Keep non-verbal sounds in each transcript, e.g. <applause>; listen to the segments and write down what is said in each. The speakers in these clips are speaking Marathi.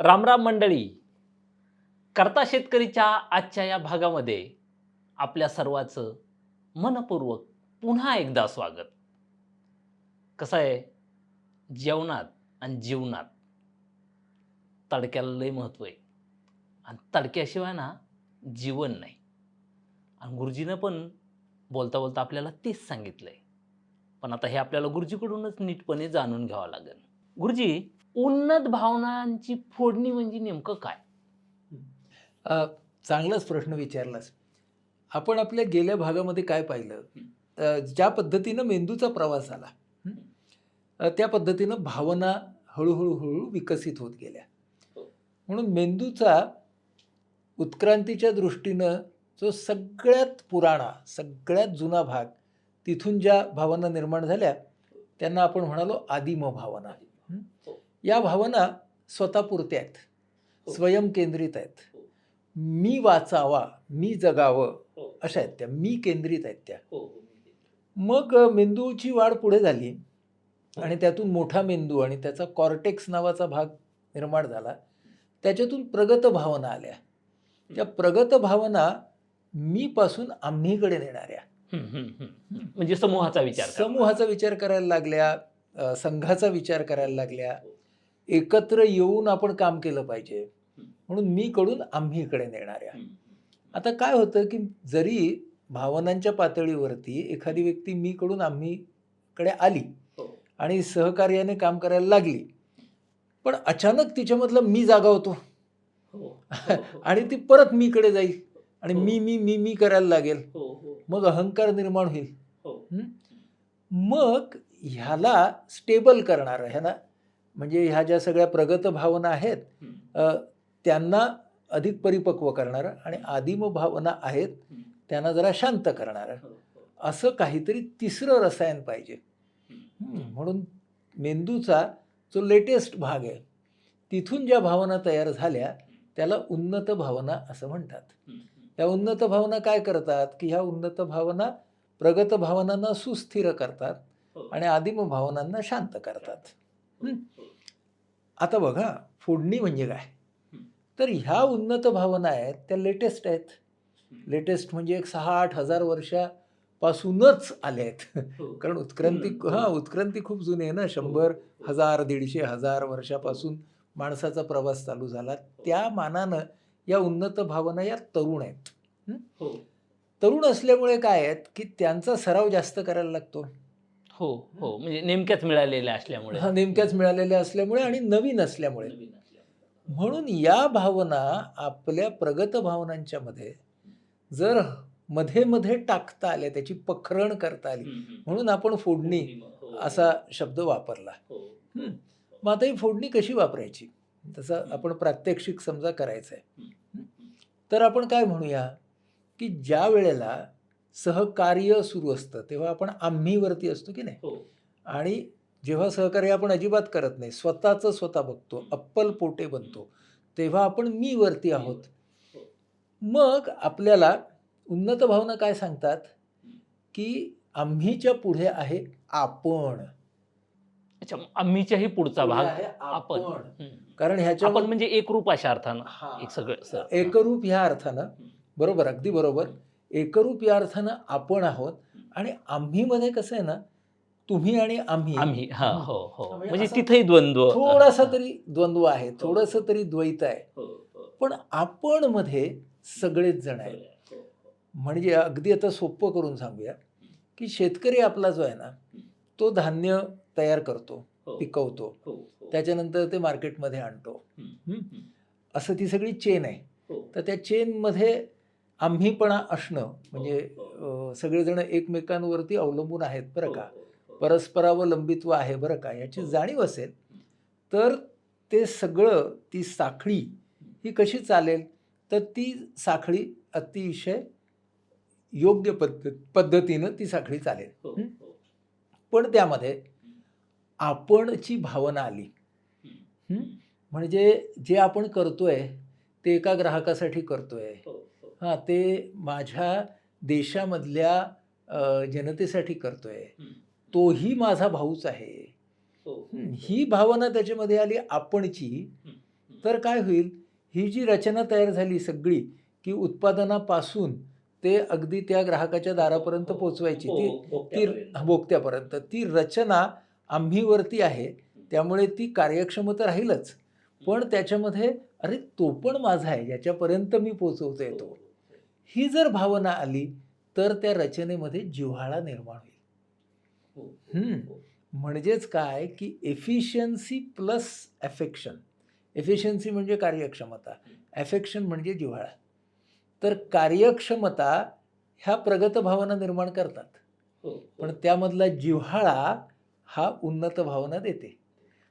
रामराम मंडळी. करता शेतकरीच्या आजच्या या भागामध्ये आपल्या सर्वाचं मनपूर्वक पुन्हा एकदा स्वागत. कसं आहे? जेवणात आणि जीवनात तडक्याला लय महत्त्व आहे. आणि तडक्याशिवाय ना जीवन नाही. आणि गुरुजीनं पण बोलता बोलता आपल्याला तेच सांगितलंय. पण आता हे आपल्याला गुरुजीकडूनच नीटपणे जाणून घ्यावं लागेल. गुरुजी उन्नत भावनांची फोडणी म्हणजे नेमकं काय? चांगलाच प्रश्न विचारलास. आपण आपल्या गेल्या भागामध्ये काय पाहिलं? ज्या पद्धतीनं मेंदूचा प्रवास झाला त्या पद्धतीनं भावना हळूहळू हळूहळू विकसित होत गेल्या. म्हणून मेंदूचा उत्क्रांतीच्या दृष्टीनं जो सगळ्यात पुराणा सगळ्यात जुना भाग तिथून ज्या भावना निर्माण झाल्या त्यांना आपण म्हणालो आदिम भावना. या भावना स्वतःपुरत्या आहेत. हो. स्वयंकेंद्रित आहेत. हो. मी वाचावा मी जगावं हो. अशा आहेत त्या. मी केंद्रित आहेत त्या. मग मेंदूची वाढ पुढे झाली आणि त्यातून मोठा मेंदू आणि त्याचा कॉर्टेक्स नावाचा भाग निर्माण झाला. त्याच्यातून प्रगत भावना आल्या. त्या प्रगत भावना मी पासून आम्हीकडे नेणाऱ्या. म्हणजे समूहाचा विचार. समूहाचा विचार करायला लागल्या संघाचा विचार करायला लागल्या. एकत्र येऊन आपण काम केलं पाहिजे म्हणून मी कडून आम्हीकडे नेणाऱ्या हम्म. आता काय होतं की जरी भावनांच्या पातळीवरती एखादी व्यक्ती मी कडून आम्हीकडे आली हो. आणि सहकार्याने काम करायला लागली पण अचानक तिच्यामधलं मी जागा होतो हो. हो. <laughs> आणि ती परत मीकडे जाईल आणि. मी मी मी मी करायला लागेल. मग अहंकार निर्माण होईल. मग ह्याला स्टेबल करणारं ह्याला म्हणजे ह्या ज्या सगळ्या प्रगत भावना आहेत त्यांना अधिक परिपक्व करणारं आणि आदिम भावना आहेत. त्यांना जरा शांत करणारं हो. हो. असं काहीतरी तिसरं रसायन पाहिजे म्हणून मेंदूचा जो लेटेस्ट भाग आहे तिथून ज्या भावना तयार झाल्या त्याला उन्नत भावना असं म्हणतात. त्या उन्नत भावना काय करतात की ह्या उन्नत भावना प्रगत भावनांना सुस्थिर करतात हो. आणि आदिम भावनांना शांत करतात. आता बघा फोडणी म्हणजे काय? हं. तर ह्या उन्नत भावना आहेत त्या लेटेस्ट आहेत. लेटेस्ट म्हणजे एक सहा आठ हजार वर्षापासूनच आल्या आहेत. हो. कारण उत्क्रांती हम्म. हां उत्क्रांती खूप जुनी आहे ना? शंभर हजार दीडशे हजार वर्षापासून माणसाचा प्रवास चालू झाला. त्या मानानं या उन्नत भावना या तरुण आहेत. हो. तरुण असल्यामुळे काय आहेत की त्यांचा सराव जास्त करायला लागतो. हो हो म्हणजे नेमक्याच मिळालेल्या असल्यामुळे हा नेमक्याच मिळालेल्या असल्यामुळे आणि नवीन असल्यामुळे. म्हणून या भावना आपल्या प्रगत भावनांच्या मध्ये जर मध्ये मध्ये टाकता आल्या त्याची पखरण करता आली. म्हणून आपण फोडणी हो. असा शब्द वापरला हो. मग आता ही फोडणी कशी वापरायची तसं आपण प्रात्यक्षिक समजा करायचं आहे. तर आपण काय म्हणूया की ज्या वेळेला सहकार्य सुरू असतं तेव्हा आपण आम्हीवरती असतो की नाही? हो. आणि जेव्हा सहकार्य आपण अजिबात करत नाही स्वतःचं स्वतः बघतो अप्पल पोटे बनतो तेव्हा आपण मी वरती आहोत. हो. मग आपल्याला उन्नत भावना काय सांगतात? की आम्हीच्या पुढे आहे आपण. अच्छा आम्हीच्याही पुढचा पुढे भाग आहे आपण. आपण. हम्म. कारण ह्याच्या आपण म्हणजे एकरूप अशा अर्थानं हा. एक सगळं सर एकरूप ह्या अर्थानं बरोबर अगदी बरोबर. एकरूप या अर्थानं आपण आहोत आणि आम्हीमध्ये कसं आहे ना तुम्ही आणि आम्ही आम्ही हा. हो हो म्हणजे म्हणजे तिथेही द्वंद्व थोडासा तरी द्वंद्व आहे थोडंसं तरी द्वैत आहे हो. पण आपण मध्ये सगळेच जण आहेत. म्हणजे अगदी आता सोपं करून सांगूया की शेतकरी आपला जो आहे ना तो धान्य तयार करतो. पिकवतो. त्याच्यानंतर ते मार्केटमध्ये आणतो? असं ती सगळी चेन आहे. तर त्या चेनमध्ये आम्हीपणा असणं म्हणजे हो, सगळेजण एकमेकांवरती अवलंबून आहेत बरं का हो, हो. परस्परावलंबित्व आहे बरं का याची हो. जाणीव असेल तर ते सगळं ती साखळी ही कशी चालेल तर ती साखळी अतिशय योग्य पद्धत पद्धतीनं ती साखळी चालेल हो, हं? हो. पण त्यामध्ये आपणची भावना आली हं? म्हणजे जे आपण करतोय ते एका ग्राहकासाठी करतोय हो, हो. हां ते माझ्या देशामधल्या जनतेसाठी करतोय. तोही माझा भाऊच आहे. हो. हं, ही भावना त्याच्यामध्ये आली आपणची. तर काय होईल? ही जी रचना तयार झाली सगळी की उत्पादनापासून ते अगदी त्या ग्राहकाच्या दारापर्यंत पोचवायची ती ती भोगत्यापर्यंत ती रचना आम्हीवरती आहे त्यामुळे ती कार्यक्षमता राहीलच. पण त्याच्यामध्ये अरे तो पण माझा आहे ज्याच्यापर्यंत मी पोचवतो येतो ही जर भावना आली तर त्या रचनेमध्ये जिव्हाळा निर्माण होईल. हम्म. म्हणजेच काय? की एफिशियन्सी प्लस ॲफेक्शन एफिशियन्सी म्हणजे कार्यक्षमता. ॲफेक्शन म्हणजे जिव्हाळा. तर कार्यक्षमता ह्या प्रगत भावना निर्माण करतात. पण त्यामधला जिव्हाळा हा उन्नत भावना देते.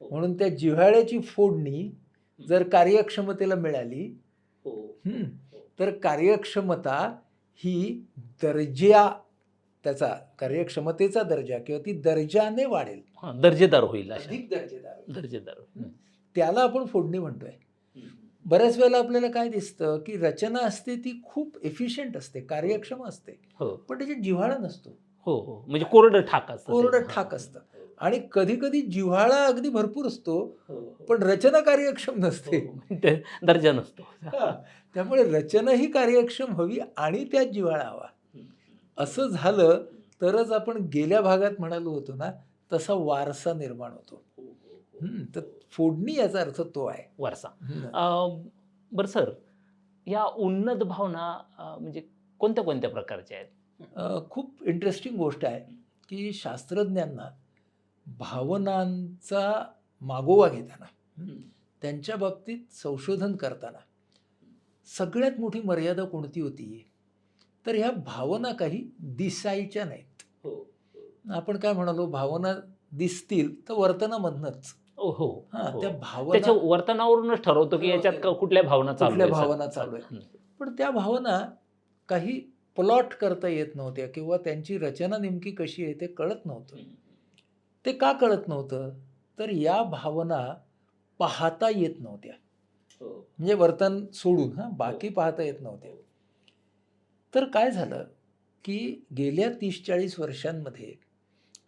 म्हणून त्या जिव्हाळ्याची फोडणी जर कार्यक्षमतेला मिळाली तर कार्यक्षमता ही दर्जा त्याचा कार्यक्षमतेचा दर्जा किंवा ती दर्जाने वाढेल. हा, दर्जेदार होईल अधिक दर्जेदार. दर्जेदार. त्याला आपण फोडणी म्हणतोय. बऱ्याच वेळेला आपल्याला काय दिसतं की रचना असते ती खूप एफिशियंट असते कार्यक्षम असते. हो. पण त्याच्यात जिव्हाळा नसतो. हो हो. म्हणजे कोरडं ठाक असतं ते. कोरडं हा. ठाक असतं. आणि कधी कधी जिव्हाळा अगदी भरपूर असतो पण रचना कार्यक्षम नसते. हो, <laughs> दर्जा नसतो. हा. त्यामुळे रचना ही कार्यक्षम हवी आणि त्यात जिव्हाळा हवा. असं झालं तरच आपण गेल्या भागात म्हणालो होतो ना तसा वारसा निर्माण होतो. तर फोडणी याचा अर्थ तो आहे. वारसा. बरं सर या उन्नत भावना म्हणजे कोणत्या कोणत्या प्रकारच्या आहेत? खूप इंटरेस्टिंग गोष्ट आहे की शास्त्रज्ञांना भावनांचा मागोवा घेताना त्यांच्या बाबतीत संशोधन करताना सगळ्यात मोठी मर्यादा कोणती होती? तर ह्या भावना काही दिसायच्या नाहीत. आपण काय म्हणालो? भावना दिसतील तर वर्तनामधनच. हो हा. हो. त्या भावना वर्तनावरूनच ठरवतो की याच्यात कुठल्या भावना कुठल्या. भावना चालू आहेत. हं. पण त्या भावना काही प्लॉट करता येत नव्हत्या किंवा त्यांची रचना नेमकी कशी आहे ते कळत नव्हतं. ते का कळत नव्हतं? तर या भावना पाहता येत नव्हत्या. म्हणजे वर्तन सोडून हां बाकी पाहता येत नव्हत्या तर काय झालं की गेल्या तीस चाळीस वर्षांमध्ये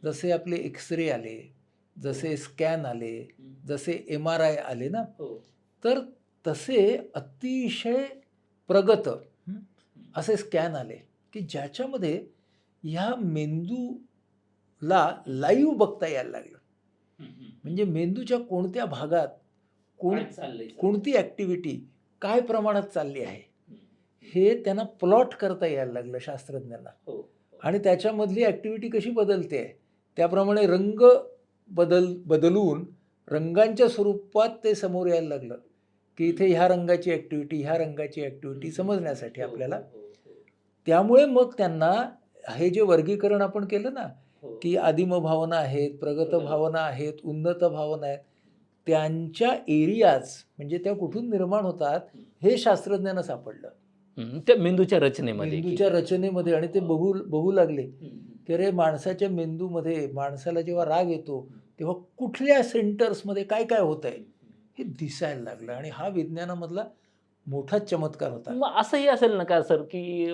जसे आपले एक्सरे आले जसे स्कॅन आले जसे एम आर आय आले ना तर तसे अतिशय प्रगत हं, असे स्कॅन आले की ज्याच्यामध्ये ह्या मेंदूला लाईव्ह बघता यायला लागलं. म्हणजे मेंदूच्या कोणत्या भागात कोण कोणती ॲक्टिव्हिटी काय प्रमाणात चालली आहे? हे त्यांना प्लॉट करता यायला लागलं शास्त्रज्ञांना. हो. आणि त्याच्यामधली ॲक्टिव्हिटी कशी बदलते? त्याप्रमाणे रंग बदल बदलून रंगांच्या स्वरूपात ते समोर यायला लागलं. की इथे ह्या रंगाची ॲक्टिव्हिटी ह्या रंगाची ॲक्टिव्हिटी समजण्यासाठी आपल्याला. त्यामुळे मग त्यांना हे जे वर्गीकरण आपण केलं ना की आदिम भावना आहेत प्रगत भावना आहेत उन्नत भावना आहेत त्यांच्या एरियाज म्हणजे त्या कुठून निर्माण होतात हे शास्त्रज्ञांना सापडलं. हं, त्या मेंदूच्या रचनेमध्ये मेंदूच्या रचनेमध्ये आणि ते बघू बघू लागले. की अरे माणसाच्या मेंदूमध्ये माणसाला जेव्हा राग येतो तेव्हा कुठल्या सेंटर्समध्ये काय काय होत आहे हे दिसायला लागलं. आणि हा विज्ञानामधला मोठा चमत्कार होता. मग असंही असेल ना का सर की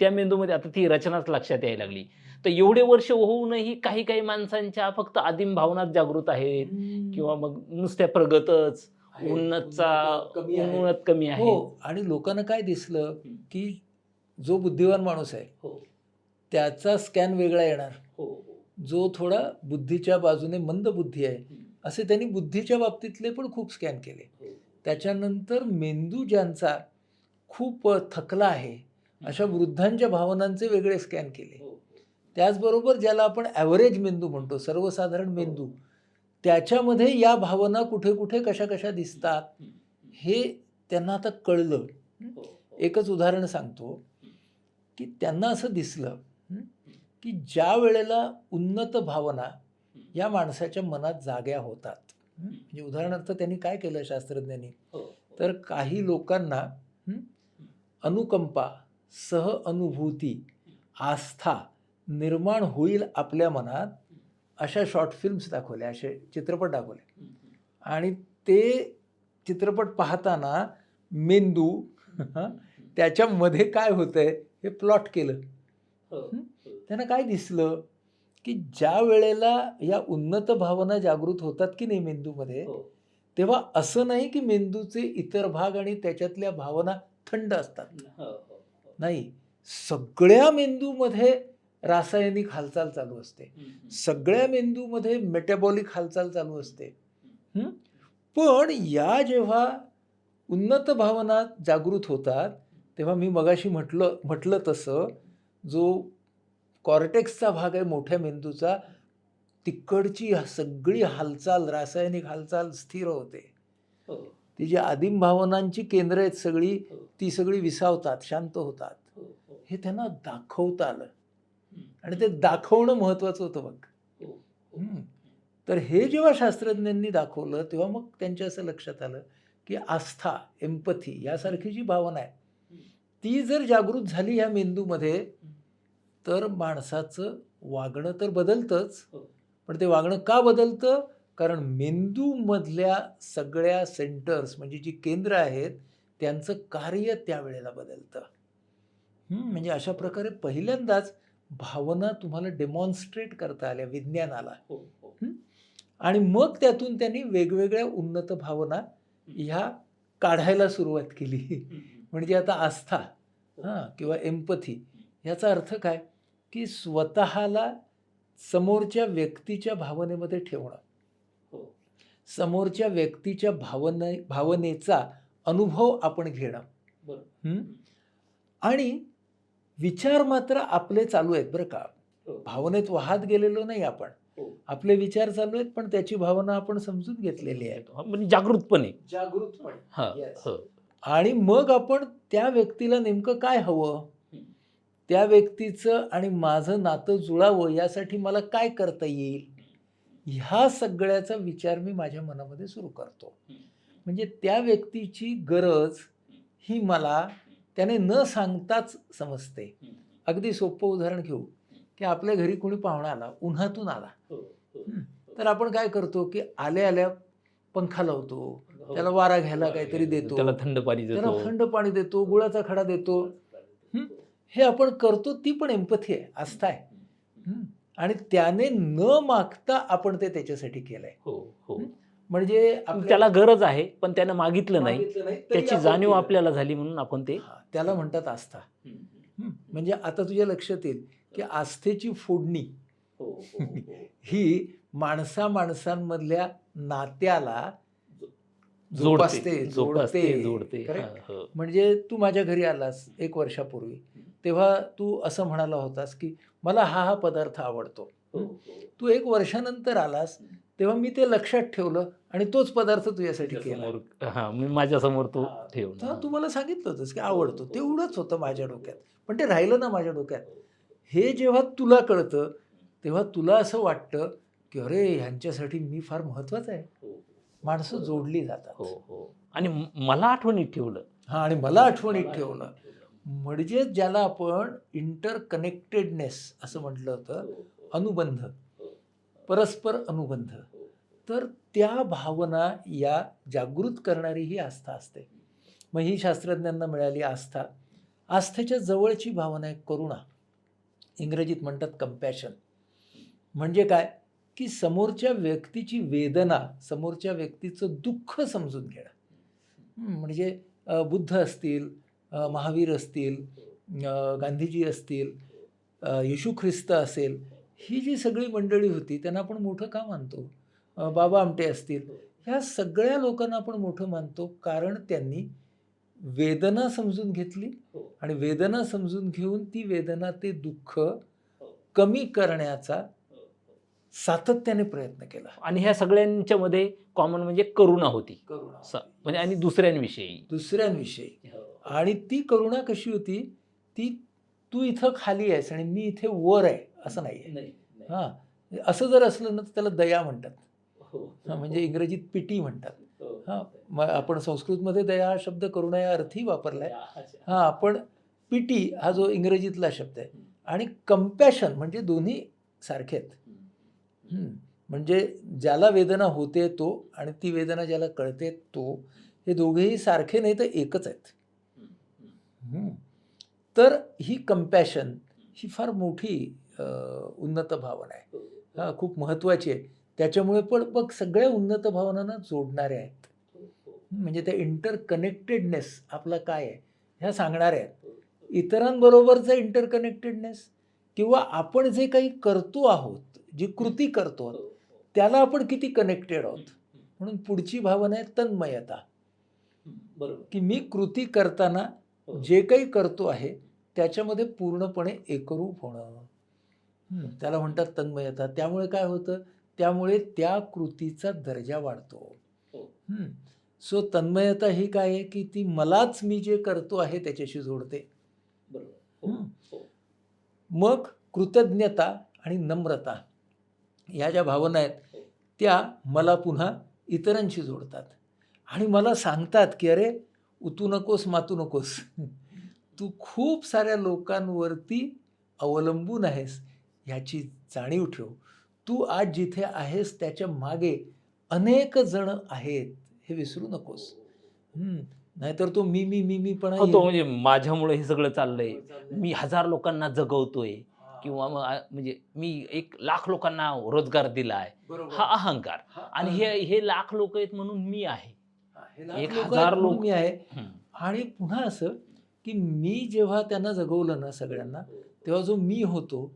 त्या मेंदूमध्ये आता ती रचनाच लक्षात यायला लागली? तर एवढे वर्ष होऊनही काही काही माणसांच्या फक्त आदिम भावनात जागृत आहेत. किंवा मग नुसत्या प्रगतच. उन्नतचा. उन्नत कमी आहे हो आणि लोकांना काय दिसलं की जो बुद्धिवान माणूस आहे हो, त्याचा स्कॅन वेगळा येणार. हो, जो थोडा बुद्धीच्या बाजूने मंद बुद्धी आहे. असे त्यांनी बुद्धीच्या बाबतीतले पण खूप स्कॅन केले. त्याच्यानंतर मेंदू ज्यांचा खूप थकला आहे अशा वृद्धांच्या भावनांचे वेगळे स्कॅन केले. त्याचबरोबर ज्याला आपण ॲव्हरेज मेंदू म्हणतो सर्वसाधारण मेंदू त्याच्यामध्ये या भावना कुठे कुठे कशा कशा दिसतात हे त्यांना आता कळलं. एकच उदाहरण सांगतो की त्यांना असं दिसलं हं, की ज्या वेळेला उन्नत भावना या माणसाच्या मनात जाग्या होतात हं, म्हणजे उदाहरणार्थ त्यांनी काय केलं शास्त्रज्ञांनी? तर काही लोकांना हं, अनुकंपा सह अनुभूती आस्था निर्माण होईल आपल्या मनात अशा शॉर्ट फिल्म्स दाखवल्या असे चित्रपट दाखवले. आणि ते चित्रपट पाहताना मेंदू हं, त्याच्यामध्ये काय होतंय हे प्लॉट केलं. त्यांना काय दिसलं? की ज्या वेळेला या उन्नत भावना जागृत होतात की नाही मेंदूमध्ये तेव्हा असं नाही की मेंदूचे इतर भाग आणि त्याच्यातल्या भावना थंड असतात. नाही. सगळ्या मेंदूमध्ये रासायनिक हालचाल चालू असते. सगळ्या मेंदूमध्ये मेटाबॉलिक हालचाल चालू असते. हं? पण या जेव्हा उन्नत भावना जागृत होतात तेव्हा मी मगाशी म्हटलं म्हटलं तसं जो कॉर्टेक्सचा भाग आहे मोठ्या मेंदूचा तिकडची सगळी हालचाल रासायनिक हालचाल स्थिर होते. ती जी आदिम भावनांची केंद्र आहेत सगळी ती सगळी विसावतात शांत होतात. हे त्यांना दाखवता आलं. आणि ते दाखवणं महत्वाचं होतं बघ. हम्म. तर हे जेव्हा शास्त्रज्ञांनी दाखवलं तेव्हा मग त्यांच्या असं लक्षात आलं की आस्था एम्पथी यासारखी जी भावना आहे ती जर जागृत झाली ह्या मेंदूमध्ये तर माणसाचं वागणं तर बदलतंच. पण ते वागणं का बदलतं? कारण मेंदूमधल्या सगळ्या सेंटर्स म्हणजे जी केंद्र आहेत त्यांचं कार्य त्यावेळेला बदलतं. म्हणजे अशा प्रकारे पहिल्यांदाच भावना तुम्हाला डेमॉन्स्ट्रेट करता आल्या विज्ञानाला. आणि मग त्यातून त्यांनी वेगवेगळ्या उन्नत भावना ह्या काढायला सुरुवात केली. म्हणजे आता आस्था हां. किंवा एम्पथी याचा अर्थ काय? की स्वतःला समोरच्या व्यक्तीच्या भावनेमध्ये ठेवणं. समोरच्या व्यक्तीच्या भावने भावनेचा अनुभव आपण घेणं. हं? आणि विचार मात्र आपले चालू आहेत बरं का. भावनेत वाहत गेलेलो नाही आपण. आपले विचार चालू आहेत पण त्याची भावना आपण समजून घेतलेली आहे म्हणजे जागृतपणे. जागृतपणे. हा. हो. आणि मग आपण त्या व्यक्तीला नेमकं काय हवं? त्या व्यक्तीचं आणि माझं नातं जुळावं यासाठी मला काय करता येईल? ह्या सगळ्याचा विचार मी माझ्या मनामध्ये सुरू करतो. म्हणजे त्या व्यक्तीची गरज ही मला त्याने न सांगताच समजते. अगदी सोपं उदाहरण घेऊ की आपल्या घरी कोणी पाहुणा आला उन्हातून आला. तर आपण काय करतो की आल्या आल्या पंखा लावतो त्याला वारा घ्यायला काहीतरी देतो. त्याला थंड पाणी त्याला देतो थंड पाणी देतो गुळाचा खडा देतो. हं? हे आपण करतो ती पण एम्पथी आहे आस्था आहे. हं? आणि त्याने न मागता आपण ते त्याच्यासाठी केलंय. हो. हो. म्हणजे त्याला गरज आहे पण त्यानं मागितलं नाही. त्याची जाणीव. आपल्याला झाली म्हणून आपण ते हा, त्याला म्हणतात आस्था. हं? म्हणजे आता तुझ्या लक्षात येईल की आस्थेची फोडणी <laughs> ही माणसा माणसांमधल्या नात्याला जोडते जोडते. जोडते? हा, हो. म्हणजे तू माझ्या घरी आलास एक वर्षापूर्वी. तेव्हा तू असं म्हणाला होतास की मला हा हा पदार्थ आवडतो. तू एक वर्षानंतर आलास तेव्हा मी ते लक्षात ठेवलं आणि तोच पदार्थ तुझ्यासाठी केला समोर हा मी माझ्यासमोर तो हा. ठेवून तेव्हा तू मला सांगितलं होतंस की आवडतो. तेवढंच होतं माझ्या डोक्यात. पण ते राहिलं ना माझ्या डोक्यात. हे जेव्हा तुला कळतं तेव्हा तुला असं वाटतं की अरे ह्यांच्यासाठी मी फार महत्वाचं आहे. माणसं जोडली जातात. हो हो. आणि म- मला आठवणीत ठेवलं. हा आणि मला आठवणीत ठेवलं. म्हणजे ज्याला आपण इंटर कनेक्टेडनेस असं म्हटलं होतं अनुबंध. परस्पर अनुबंध. तर त्या भावना या जागृत करणारी ही आस्था असते. मग ही शास्त्रज्ञांना मिळाली आस्था. आस्थेच्या जवळची भावना आहे करुणा. इंग्रजीत म्हणतात कम्पॅशन म्हणजे काय? की समोरच्या व्यक्तीची वेदना समोरच्या व्यक्तीचं दुःख समजून घेणं. म्हणजे बुद्ध असतील महावीर असतील गांधीजी असतील येशू ख्रिस्त असेल ही जी सगळी मंडळी होती त्यांना आपण मोठं का मानतो? बाबा आमटे असतील. ह्या सगळ्या लोकांना आपण मोठं मानतो कारण त्यांनी वेदना समजून घेतली आणि वेदना समजून घेऊन ती वेदना ते दुःख कमी करण्याचा सातत्याने प्रयत्न केला. आणि ह्या सगळ्यांच्या मध्ये कॉमन म्हणजे करुणा होती. स- म्हणजे आणि दुसऱ्यांविषयी. दुसऱ्यांविषयी. आणि ती करुणा कशी होती? ती तू इथं खाली आहेस आणि मी इथे वर आहे असं नाही आहे हां. असं जर असलं ना तर त्याला दया म्हणतात. हां म्हणजे इंग्रजीत पिटी म्हणतात. हां. मग आपण संस्कृतमध्ये दया हा शब्द करुणा या अर्थी वापरला आहे हां पण पिटी हा जो इंग्रजीतला शब्द आहे. आणि कम्पॅशन म्हणजे दोन्ही सारखे आहेत. हं. म्हणजे ज्याला वेदना होते तो आणि ती वेदना ज्याला कळते तो हे दोघेही सारखे नाही तर एकच आहेत. हं. तर ही कम्पॅशन ही फार मोठी उन्नत भावना आहे. हा. खूप महत्त्वाची आहे. त्याच्यामुळे पण बघ सगळ्या उन्नत भावनांना जोडणाऱ्या आहेत. म्हणजे त्या इंटर कनेक्टेडनेस आपला काय आहे ह्या सांगणाऱ्या आहेत. इतरांबरोबरचं इंटर कनेक्टेडनेस किंवा आपण जे काही करतो आहोत जी कृती करतो आहोत त्याला आपण किती कनेक्टेड आहोत? म्हणून पुढची भावना आहे तन्मयता. बरोबर. की मी कृती करताना हो. जे काही करतो आहे त्याच्यामध्ये पूर्णपणे एकरूप होणं. त्याला म्हणतात तन्मयता. त्यामुळे काय होतं? त्यामुळे त्या कृतीचा दर्जा वाढतो. हो. हं. सो तन्मयता ही काय आहे की ती मलाच मी जे करतो आहे त्याच्याशी जोडते. बरोबर. हं. मग कृतज्ञता आणि नम्रता ह्या ज्या भावना आहेत त्या मला पुन्हा इतरांशी जोडतात. आणि मला सांगतात की अरे उतू नकोस मातू नकोस. तू खूप साऱ्या लोकांवरती अवलंबून आहेस ह्याची जाणीव ठेव. तू आज जिथे आहेस त्याच्यामागे अनेक जण आहेत. हे विसरू नकोस. हं, नाहीतर तो मी मी मी मी पण हो, तो म्हणजे माझ्यामुळे हे सगळं चाललंय. मी हजार लोकांना जगवतोय किंवा म्हणजे मी एक लाख लोकांना रोजगार दिलाय. हा अहंकार. आणि हे हे लाख लोक आहेत म्हणून मी आहे. एक हजार लोक- मी आहे. आणि पुन्हा असं की मी जेव्हा त्यांना जगवलं ना सगळ्यांना तेव्हा जो मी होतो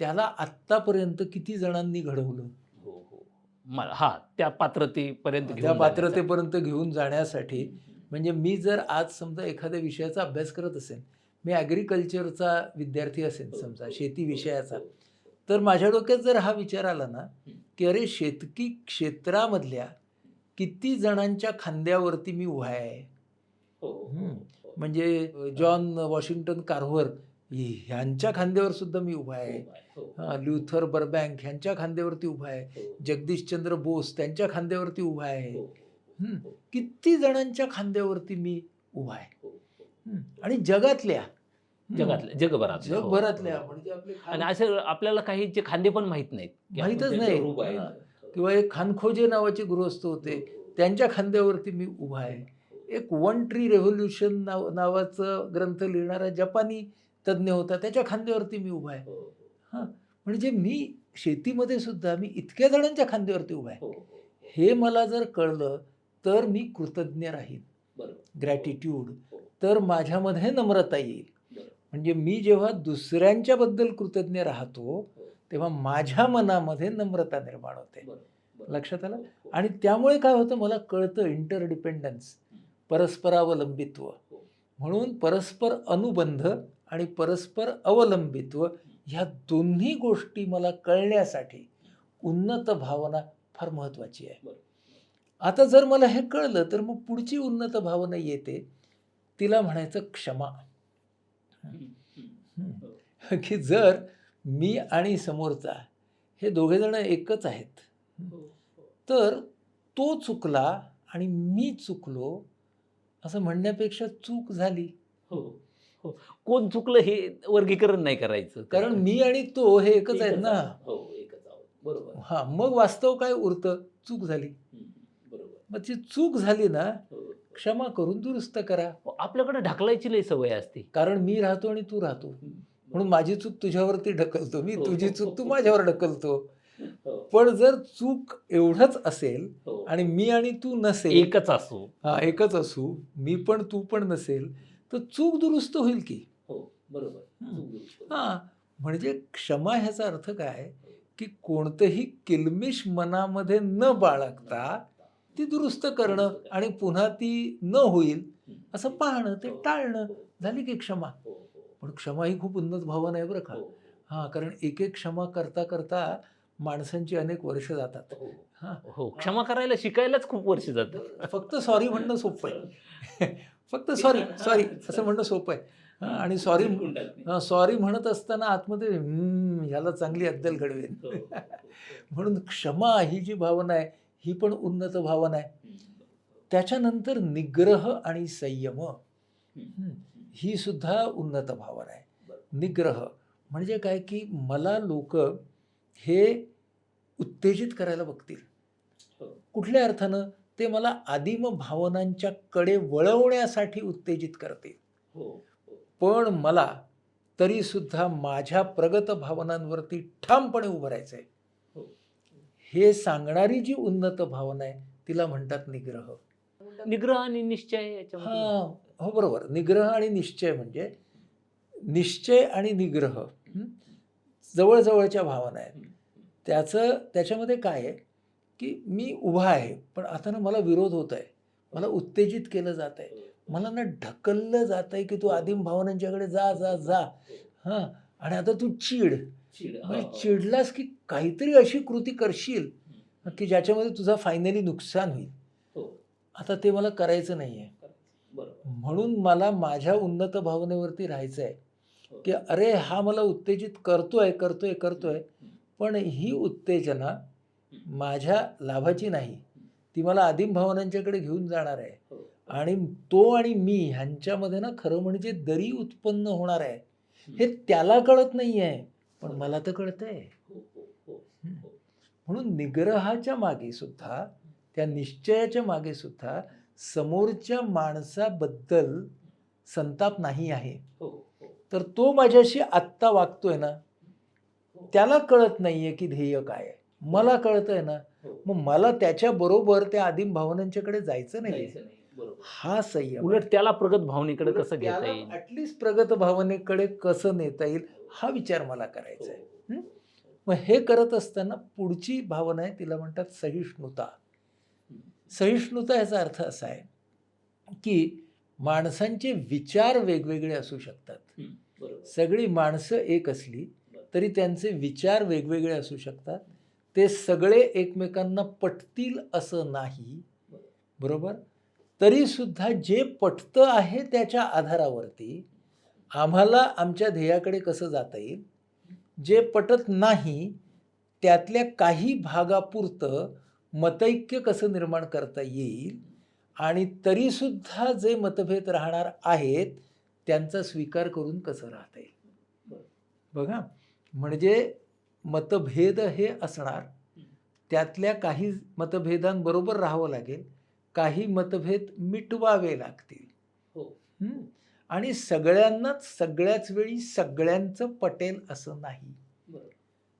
त्याला आत्तापर्यंत किती जणांनी घडवलं हो, हो. हा त्या पात्रतेपर्यंत घेऊन त्या. पात्रतेपर्यंत घेऊन जाण्यासाठी म्हणजे मी जर आज समजा एखाद्या विषयाचा अभ्यास करत असेल मी ॲग्रिकल्चरचा विद्यार्थी असेल समजा शेती विषयाचा तर माझ्या डोक्यात जर हा विचार आला ना की अरे शेतकी क्षेत्रामधल्या किती जणांच्या खांद्यावरती मी उभा आहे हो. म्हणजे जॉन वॉशिंग्टन कार्व्हर ह्यांच्या खांद्यावर सुद्धा मी उभा आहे. हा, ल्युथर बर्बँक ह्यांच्या खांद्यावरती उभा आहे. जगदीशचंद्र बोस त्यांच्या खांद्यावरती उभा आहे. हम्म. किती जणांच्या खांद्यावरती मी उभा आहे. आणि जगातल्या. जगातल्या जगभरात जगभरातल्या म्हणजे आणि असं आपल्याला काही जे खांदे पण माहीत नाहीत. माहीतच नाही. हा. किंवा एक खानखोजे नावाचे गृहस्थ होते. त्यांच्या खांद्यावरती मी उभा आहे. एक वन ट्री रेव्होल्युशन नाव नावाचं ग्रंथ लिहिणारा जपानी तज्ज्ञ होता त्याच्या खांद्यावरती मी उभा आहे. म्हणजे मी शेतीमध्ये सुद्धा मी इतक्या जणांच्या खांद्यावरती उभा आहे. हे मला जर कळलं तर मी कृतज्ञ राहीन. ग्रॅटिट्यूड तर माझ्यामध्ये नम्रता येईल. म्हणजे मी जेव्हा दुसऱ्यांच्याबद्दल कृतज्ञ राहतो तेव्हा माझ्या मनामध्ये नम्रता निर्माण होते. लक्षात आलं? आणि त्यामुळे काय होतं मला कळतं इंटरडिपेंडन्स परस्परावलंबित्व. म्हणून परस्पर अनुबंध आणि परस्पर अवलंबित्व ह्या दोन्ही गोष्टी मला कळण्यासाठी उन्नत भावना फार महत्त्वाची आहे. आता जर मला हे कळलं तर मग पुढची उन्नत भावना येते. तिला म्हणायचं क्षमा. हं. की जर मी आणि समोरचा हे दोघे जण एकच आहेत तर तो चुकला आणि मी चुकलो असं म्हणण्यापेक्षा चूक झाली. कोण चुकलं हे वर्गीकरण नाही करायचं. कारण मी आणि तो हे एकच आहेत ना. हो एकच आहोत. बरोबर. हा मग वास्तव काय उरतं? चूक झाली. बरोबर. मग ती चूक झाली ना क्षमा करून दुरुस्त करा. आपल्याकडे ढकलायची लई सवय असते. कारण मी राहतो आणि तू राहतो. म्हणून माझी चूक तुझ्यावरती ढकलतो मी तुझी चूक तू माझ्यावर ढकलतो. पण जर चूक एवढंच असेल आणि मी आणि तू नसेल एकच असो. हा एकच असू मी पण तू पण नसेल तर चूक दुरुस्त होईल की? हो बरोबर. हा. म्हणजे क्षमा ह्याचा अर्थ काय की कोणतंही किलमिश मनामध्ये न बाळगता ती दुरुस्त करणं आणि पुन्हा ती न होईल असं पाहणं ते टाळणं झाली की क्षमा. पण क्षमा ही खूप उन्नत भावना आहे बरं का. हा कारण एक एक क्षमा करता करता माणसांची अनेक वर्ष जातात. हा. हो. क्षमा करायला शिकायलाच खूप वर्ष जातात. फक्त सॉरी म्हणणं सोपं आहे. फक्त सॉरी सॉरी <laughs> असं म्हणणं सोपं आहे. हा, आणि सॉरी सॉरी म्हणत असताना आतमध्ये "हम्म, ह्याला चांगली अद्दल घडवेन <laughs> म्हणून क्षमा ही जी भावना आहे ही पण उन्नत भावना आहे. त्याच्यानंतर निग्रह आणि संयम. हं, ही सुद्धा उन्नत भावना आहे. निग्रह. म्हणजे काय की मला लोक हे उत्तेजित करायला बघतील. कुठल्या अर्थानं? ते मला आदिम भावनांच्या कडे वळवण्यासाठी उत्तेजित करतील पण मला तरी सुद्धा माझ्या प्रगत भावनांवरती ठामपणे उभं राहायचं आहे हे सांगणारी जी उन्नत भावना आहे तिला म्हणतात निग्रह. निग्रह आणि निश्चय हा. हो बरोबर. निग्रह आणि निश्चय म्हणजे निश्चय आणि निग्रह हं? जवळजवळच्या भावना आहेत. त्याचं त्याच्यामध्ये काय आहे? की मी उभा आहे पण आता ना मला विरोध होत आहे मला उत्तेजित केलं जात आहे मला ना ढकललं जात आहे की तू आदिम भावनांच्याकडे जा जा जा. हां. आणि आता तू चिड. चिड. हो, म्हणजे हो. चिडलास की काहीतरी अशी कृती करशील की ज्याच्यामध्ये तुझा फायनली नुकसान होईल. हो. आता ते मला करायचं नाही आहे. म्हणून मला माझ्या उन्नत भावनेवरती राहायचं आहे की अरे हा मला उत्तेजित करतोय करतोय करतोय. पण ही उत्तेजना माझ्या लाभाची नाही ती मला आदिम भावनांच्याकडे घेऊन जाणार आहे हो. आणि तो आणि मी ह्यांच्यामध्ये ना खरं म्हणजे दरी उत्पन्न होणार आहे हे त्याला कळत नाही आहे पण मला तर कळतंय हो, हो, हो. म्हणून निग्रहाच्या मागे सुद्धा त्या निश्चयाच्या मागे सुद्धा समोरच्या माणसाबद्दल संताप नाही आहे. तर तो माझ्याशी आत्ता वागतोय ना. त्याला कळत नाहीये की ध्येय काय आहे मला कळतंय ना. हो. मग मला त्याच्या बरोबर त्या आदिम भावनांच्याकडे जायचं नाही जायचं नाही. बरोबर. हा संयम उलट त्याला प्रगत भावनेकडे कसं घेता येईल? ऍटलिस्ट प्रगत भावनेकडे कसं नेता येईल हा विचार मला करायचा आहे. मग हे करत असताना पुढची भावना आहे तिला म्हणतात सहिष्णुता. सहिष्णुता याचा अर्थ असा आहे की माणसांचे विचार वेगवेगळे असू शकतात. बरोबर. सगळी माणसं एक असली तरी त्यांचे विचार वेगवेगळे असू शकतात. ते सगळे एकमेकांना पटतील असं नाही. बरोबर? तरीसुद्धा जे पटतं आहे त्याच्या आधारावरती आम्हाला आमच्या ध्येयाकडे कसं जाता येईल? जे पटत नाही त्यातल्या काही भागापुरतं मतैक्य कसं निर्माण करता येईल? आणि तरीसुद्धा जे मतभेद राहणार आहेत त्यांचा स्वीकार करून कसं राहता येईल? बघा म्हणजे मतभेद हे असणार त्यातल्या काही मतभेदांबरोबर राहावं लागेल काही मतभेद मिटवावे लागतील हो. हं? आणि सगळ्यांनाच सगळ्याच वेळी सगळ्यांचं पटेल असं नाही बरोबर.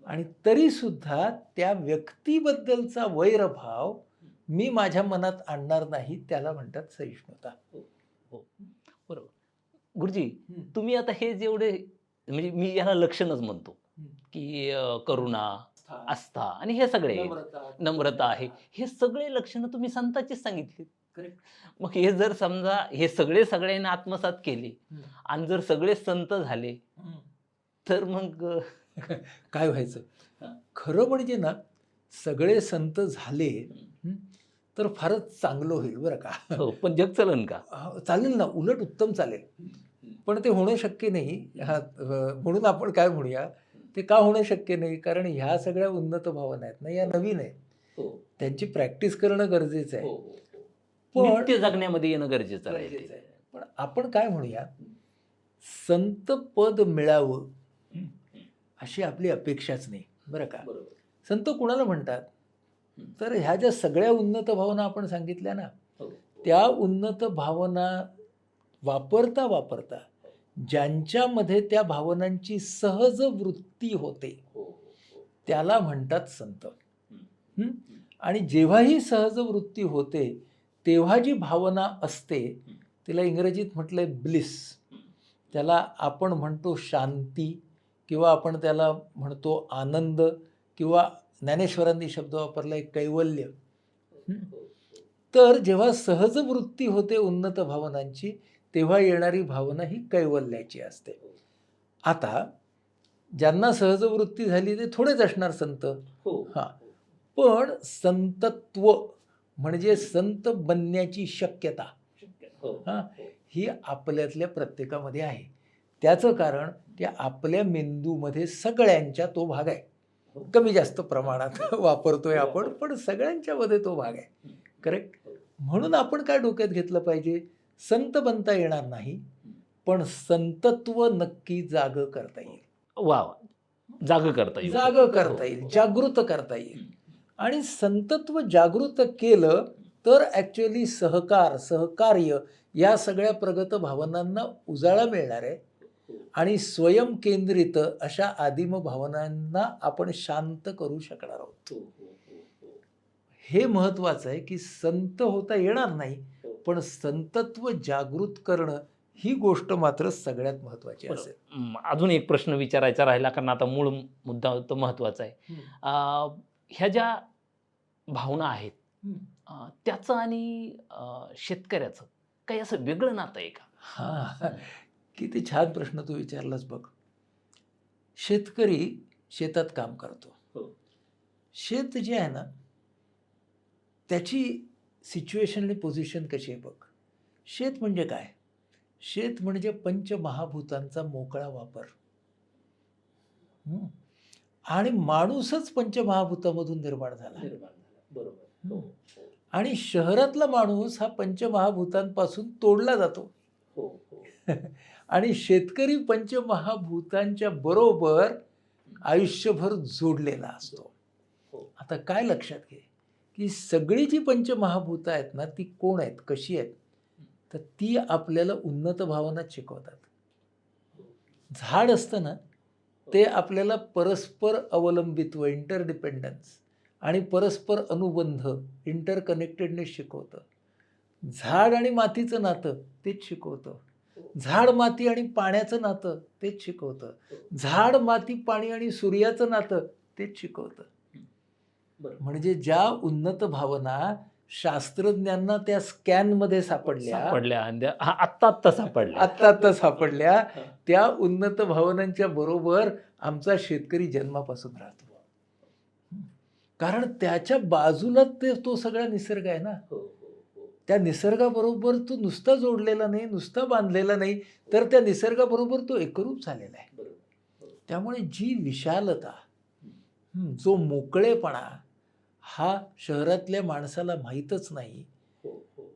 आणि तरीसुद्धा त्या व्यक्तीबद्दलचा वैरभाव मी माझ्या मनात आणणार नाही त्याला म्हणतात सहिष्णुता बरोबर गुरुजी हं. तुम्ही आता हे जेवढे म्हणजे मी याला लक्षणच म्हणतो हं. की करुणा आस्था. आणि हे सगळे नम्रता. आहे. हे सगळे लक्षणं तुम्ही संताचीच सांगितली. मग हे जर समजा हे सगळे सगळ्यांनी आत्मसात केले. आणि जर सगळे संत झाले. तर मग <laughs> काय व्हायचं. खरं म्हणजे ना सगळे संत झाले तर फारच चांगलं होईल बरं का. हो, पण जग चलन का? चालेल ना उलट उत्तम चालेल. पण ते होणं शक्य नाही. म्हणून आपण काय म्हणूया ते का होणं शक्य नाही? कारण ह्या सगळ्या उन्नत भावना आहेत ना या नवीन आहेत. हो, त्यांची प्रॅक्टिस करणं गरजेचं आहे. हो, हो. पण नित्य जगण्यामध्ये येणं गरजेचं आहे. पण आपण काय म्हणूया? संत पद मिळावं अशी आपली अपेक्षाच नाही. बरं का? संत कुणाला म्हणतात? तर ह्या ज्या सगळ्या उन्नत भावना आपण सांगितल्या ना. त्या उन्नत भावना वापरता वापरता ज्यांच्यामध्ये त्या भावनांची सहज वृत्ती होते. हो, हो, हो. त्याला म्हणतात संत? आणि जेव्हा ही सहज वृत्ती होते तेव्हा जी भावना असते तिला इंग्रजीत म्हटलंय ब्लिस. त्याला आपण म्हणतो शांती किंवा आपण त्याला म्हणतो आनंद किंवा ज्ञानेश्वरांनी शब्द वापरलाय कैवल्य. हं? तर जेव्हा सहज वृत्ती होते उन्नत भावनांची तेव्हा येणारी भावना ही कैवल्याची असते. आता ज्यांना सहज वृत्ती झाली ते थोडेच असणार संत. हो. हा. पण संतत्व म्हणजे संत बनण्याची शक्यता. हो. हा. ही. आपल्यातल्या प्रत्येकामध्ये आहे. त्याचं कारण त्या आपल्या मेंदूमध्ये सगळ्यांच्या तो भाग आहे. कमी जास्त प्रमाणात वापरतोय आपण पण सगळ्यांच्यामध्ये तो भाग आहे. करेक्ट म्हणून आपण काय डोक्यात घेतलं पाहिजे? संत बनता येणार नाही पण संतत्व नक्की जाग करता येईल. वा वा. जाग करता येईल. जाग करता येईल जागृत करता येईल. आणि संतत्व जागृत केलं तर ॲक्च्युअली सहकार सहकार्य या सगळ्या प्रगत भावनांना उजाळा मिळणार आहे. आणि स्वयंकेंद्रित अशा आदिम भावनांना आपण शांत करू शकणार आहोत. हो, हो, हो, हो. हे महत्त्वाचं आहे की संत होता येणार नाही पण संतत्व जागृत करणं ही गोष्ट मात्र सगळ्यात महत्वाची. असेल. अजून एक प्रश्न विचारायचा राहिला कारण आता मूळ मुद्दा तो महत्त्वाचा आहे. ह्या ज्या भावना आहेत त्याचं आणि शेतकऱ्याचं काही असं वेगळं नातं आहे का? हा. किती छान प्रश्न तू विचारलास बघ. शेतकरी शेतात काम करतो. हो. शेत जे आहे ना त्याची सिच्युएशन आणि पोझिशन कशी आहे बघ. शेत म्हणजे काय? शेत म्हणजे पंचमहाभूतांचा मोकळा वापर. आणि माणूसच पंचमहाभूतामधून निर्माण झाला. बरोबर. आणि शहरातला माणूस हा पंचमहाभूतांपासून तोडला जातो. <laughs> आणि शेतकरी पंचमहाभूतांच्या बरोबर आयुष्यभर जोडलेला असतो. हो. आता काय लक्षात घे. की सगळी जी पंचमहाभूतं आहेत ना ती कोण आहेत कशी आहेत तर ती आपल्याला उन्नत भावनात शिकवतात. झाड असतं ना ते आपल्याला परस्पर अवलंबित्व इंटरडिपेंडन्स आणि परस्पर अनुबंध इंटरकनेक्टेडनेस शिकवतं. झाड आणि मातीचं नातं तेच शिकवतं. झाड माती आणि पाण्याचं नातं तेच शिकवतं. झाड माती पाणी आणि सूर्याचं नातं तेच शिकवतं. म्हणजे ज्या उन्नत भावना शास्त्रज्ञांना त्या स्कॅनमध्ये सापडल्या हा, आत्ता आत्ता सापडल्या. आत्ता आत्ता सापडल्या त्या उन्नत भावनांच्या बरोबर आमचा शेतकरी जन्मापासून राहतो. कारण त्याच्या बाजूला ते तो सगळा निसर्ग आहे ना. त्या निसर्गाबरोबर तो नुसता जोडलेला नाही नुसता बांधलेला नाही तर त्या निसर्गाबरोबर तो एकरूप झालेला आहे. त्यामुळे जी विशालता हं, जो मोकळेपणा हा शहरातल्या माणसाला माहीतच नाही.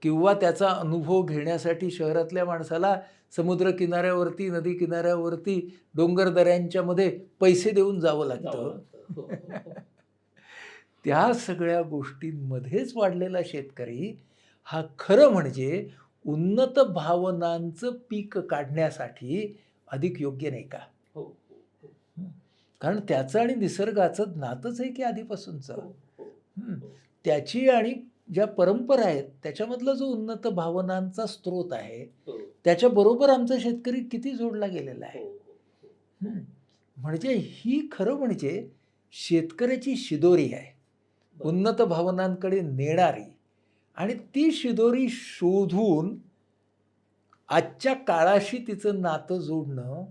किंवा त्याचा अनुभव घेण्यासाठी शहरातल्या माणसाला समुद्र किनाऱ्यावरती नदी किनाऱ्यावरती डोंगर दऱ्यांच्या मध्ये पैसे देऊन जावं लागतं. <laughs> त्या सगळ्या गोष्टींमध्येच वाढलेला शेतकरी हा खरं म्हणजे उन्नत भावनांचं पीक काढण्यासाठी अधिक योग्य नाही का? कारण त्याचं आणि निसर्गाचं नातंच आहे की आधीपासूनचं. हं. त्याची आणि ज्या परंपरा आहेत त्याच्यामधला जो उन्नत भावनांचा स्रोत आहे त्याच्याबरोबर आमचा शेतकरी किती जोडला गेलेला आहे. हं. म्हणजे ही खरं म्हणजे शेतकऱ्याची शिदोरी आहे. उन्नत भावनांकडे नेणारी आणि ती शिदोरी शोधून आजच्या काळाशी तिचं नातं जोडणं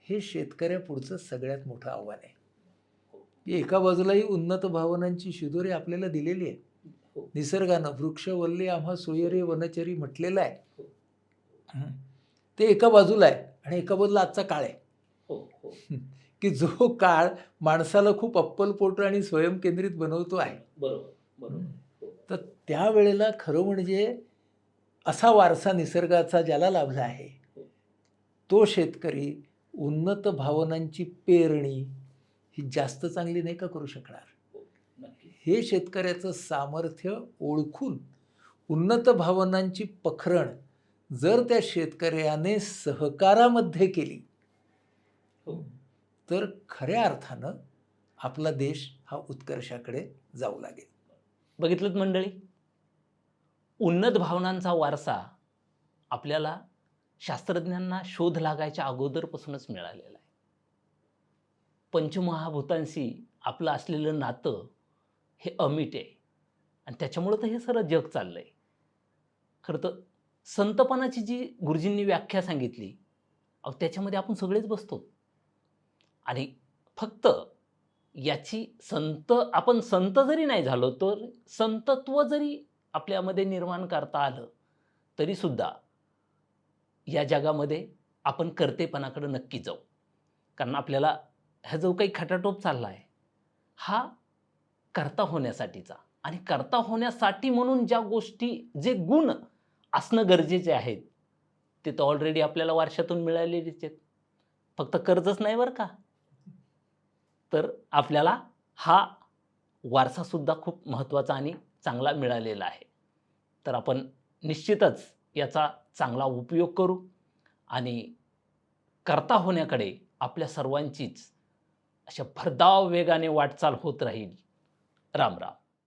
हे शेतकऱ्यापुढचं सगळ्यात मोठं आव्हान आहे. एका बाजूला ही उन्नत भावनांची शिदोरी आपल्याला दिलेली आहे निसर्गानं वृक्षवल्ली आम्हा सोयरे वनचरी म्हटलेलं आहे. हं. ते एका बाजूला आहे आणि एका बाजूला आजचा काळ आहे. की जो काळ माणसाला खूप अप्पलपोट आणि स्वयंकेंद्रित बनवतो आहे. तर त्यावेळेला खरं म्हणजे असा वारसा निसर्गाचा ज्याला लाभला आहे तो शेतकरी उन्नत भावनांची पेरणी ही जास्त चांगली नाही का करू शकणार? हे शेतकऱ्याचं सामर्थ्य ओळखून उन्नत भावनांची पखरण जर त्या शेतकऱ्याने सहकारामध्ये केली तर खऱ्या अर्थानं आपला देश हा उत्कर्षाकडे जाऊ लागेल. बघितलं मंडळी? उन्नत भावनांचा वारसा आपल्याला शास्त्रज्ञांना शोध लागायच्या अगोदरपासूनच मिळालेला पंचमहाभूतांशी आपलं असलेलं नातं हे अमिट आहे. आणि त्याच्यामुळं तर हे सगळं जग चाललं आहे खरं तर संतपणाची जी गुरुजींनी व्याख्या सांगितली अहो त्याच्यामध्ये आपण सगळेच बसतो. आणि फक्त याची संत आपण संत जरी नाही झालो तर संतत्व जरी आपल्यामध्ये निर्माण करता आलं तरीसुद्धा या जगामध्ये आपण कर्तेपणाकडे नक्की जाऊ. कारण आपल्याला हा जो काही खटाटोप चालला आहे हा करता होण्यासाठीचा. आणि करता होण्यासाठी म्हणून ज्या गोष्टी जे गुण असणं गरजेचे आहेत ते तर ऑलरेडी आपल्याला वर्षातून मिळालेलेच आहेत. फक्त कर्जच नाही बरं का? तर आपल्याला हा वारसासुद्धा खूप महत्त्वाचा आणि चांगला मिळालेला आहे. तर आपण निश्चितच याचा चांगला उपयोग करू आणि करता होण्याकडे आपल्या सर्वांचीच अशा भरधाव वेगाने वाटचाल होत राहील. राम राम.